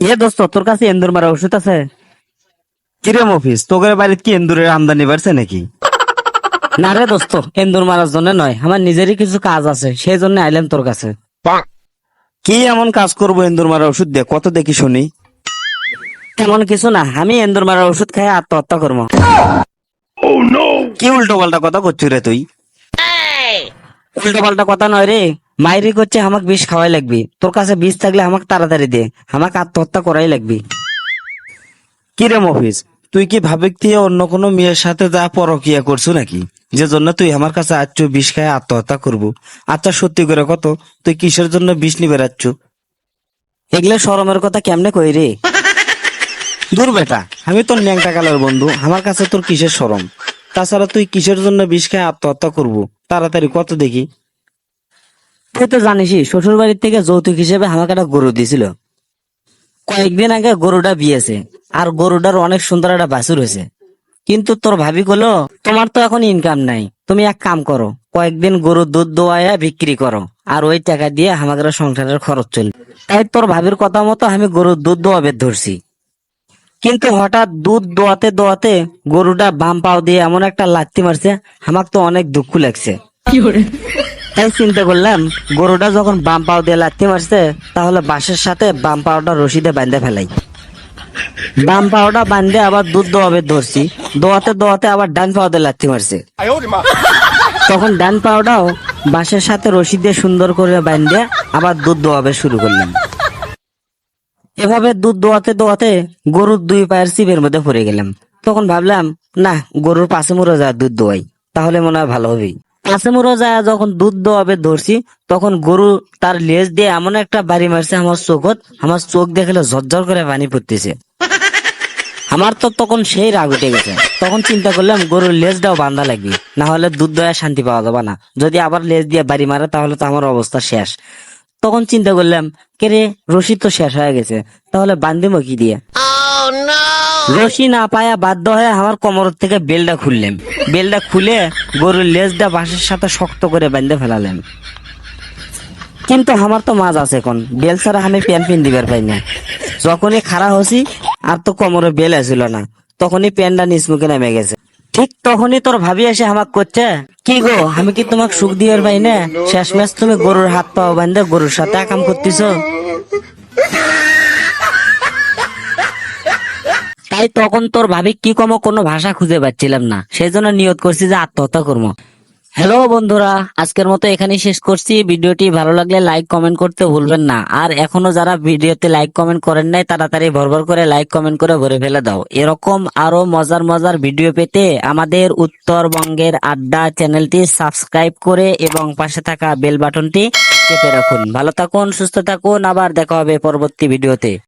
এ দোস্ত তোর কাছে এন্দুর মারা ওষুধ আছে? কিরে মফিস তোদের বাড়িতে কি এন্দুরের আমদানি বাড়ছে নাকি? না রে দোস্ত এন্দুর মারার জন্য নয় আমার নিজেরই কিছু কাজ আছে সেই জন্য আইলাম তোর কাছে। কি এমন কাজ করব এন্দুর মারা ওষুধ দিয়ে? কত দেখি শুনি। তেমন কিছু না আমি এন্দুর মারার ওষুধ খাই আত্মহত্যা করব। কি উল্টো পাল্টা কথা করছিস রে তুই? উল্টো পাল্টা কথা নয় রে। মাইরি করছে আমাকে বিষ খাওয়াই লাগবি। তোর কাছে বিষ থাকলে আমাক তাড়াতাড়ি দে আমাকে আত্মহত্যা করাই লাগবি। কি রে মফিস তুই কি ভাবিক দিয়ে অন্য কোনো মেয়ের সাথে যা পরকিয়া করছ নাকি? যে জন্য তুই আমার কাছে আচ্ছ বিষ খায় আত্মহত্যা করব। আচ্ছা সত্যি করে কত তুই কিসের জন্য বিষ নিবে রাচ্ছ? এগুলো শরমের কথা কেমনে কই রে? দূর বেটা আমি তোর ন্যাংটা কালার বন্ধু আমার কাছে তোর কিসের সরম তাছাড়া তুই কিসের জন্য বিষ খায় আত্মহত্যা করব? তাড়াতাড়ি কত দেখি। তুই তো জানিসই শ্বশুর বাড়ির থেকে যৌতুক হিসেবে আমাকে একটা গরু দিয়েছিল। কয়েকদিন আগে গরুটা বিয়েছে, আর গরুটার অনেক সুন্দর একটা বাছুর হয়েছে। কিন্তু তোর ভাবি বলল তোমার তো এখন ইনকাম নাই, তুমি এক কাম করো, কয়েকদিন গরুর দুধ দোয়াইয়া বিক্রি করো, আর ওই টাকা দিয়ে আমাদের সংসারের খরচ চলবে। তাই তোর ভাবির কথা মতো আমি গরুর দুধ দোয়াবে ধরছি। কিন্তু হঠাৎ দুধ দোয়াতে দোয়াতে গরুটা বাম পাও দিয়ে এমন একটা লাত্তি মারছে, আমাকে তো অনেক দুঃখ লাগছে। তাই চিন্তা করলাম গরুটা যখন বাম পাও দিয়ে লাথি মারছে তাহলে বাঁশের সাথে বাম পাওটা রশিদে বাঁধে ফেলাই। বাম পাওটা বাঁধে আবার দুধ দোয়াবে ধরছি দোয়াতে দোয়াতে আবার ডান পাও দিয়ে লাথি মারছে। তখন ডান পাওটাও বাঁশের সাথে রশি দিয়ে সুন্দর করে বাঁধে আবার দুধ দোয়াবে শুরু করলাম। এভাবে দুধ দোয়াতে দোয়াতে গরুর দুই পায়ের চিপের মধ্যে পড়ে গেলাম। তখন ভাবলাম না গরুর পাশে মুড়ো যা দুধ দোয়াই তাহলে মনে হয় ভালো হবে মুড়ো যায় যখন দুধ দোয়াবে ধরছি, তখন গরু তার লেজ দিয়ে এমন একটা বাড়ি মারছে, আমার চোখত, আমার চোখ দেখলে ঝরঝর করে পানি পড়তেছে। আমার তো তখন সেই রাগ উঠে গেছে। তখন চিন্তা করলাম, গরুর লেজটাও বান্ধা লাগবে, না হলে দুধ দয়া শান্তি পাওয়া যাবে না। যদি আবার লেজ দিয়ে বাড়ি মারে, তাহলে তো আমার অবস্থা শেষ। তখন চিন্তা করলাম কে রে রশি তো শেষ হয়ে গেছে, তাহলে বান্ধিম কি দিয়ে? রশি না পায়া বাধ্য হয়ে আমার কোমর থেকে বেলটা খুললাম বেলটা খুলে গরুর লেজটা বাঁশের সাথে শক্ত করে বাঁধতে ফেলালাম কিন্তু আমার তো মাছ আছে এখন। বেল ছাড়া আমি প্যান পিন দিবার পাই না। যখনই খাড়া হসি, আর তো কোমরে বেল আসিল না। তখনই প্যানটা নিচ মুখে নেমে গেছে। ঠিক তখনই তোর ভাবি এসে আমাকে করছে, কি গো, আমি কি তোমাকে সুখ দিবার পাই না? শেষ ম্যাচ তুমি গরুর হাত পাও বান্ধে গরুর সাথে কাম করতেছ? তাই তখন তোর ভাবি কি কম কোনো ভাষা খুঁজে পাচ্ছিলাম না। সেই জন্য নিয়ত করছি যে আত্মহত্যা করব। হ্যালো বন্ধুরা, আজকের মতো এখানেই শেষ করছি। ভিডিওটি ভালো লাগলে লাইক, কমেন্ট করতে ভুলবেন না। আর এখনও যারা ভিডিওতে লাইক, কমেন্ট করেন নাই, তাড়াতাড়ি ভরভর করে লাইক, কমেন্ট করে ভরে ফেলে দাও। এরকম আরও মজার মজার ভিডিও পেতে আমাদের উত্তরবঙ্গের আড্ডা চ্যানেলটি সাবস্ক্রাইব করে এবং পাশে থাকা বেল বাটনটি চেপে রাখুন। ভালো থাকুন, সুস্থ থাকুন। আবার দেখা হবে পরবর্তী ভিডিওতে।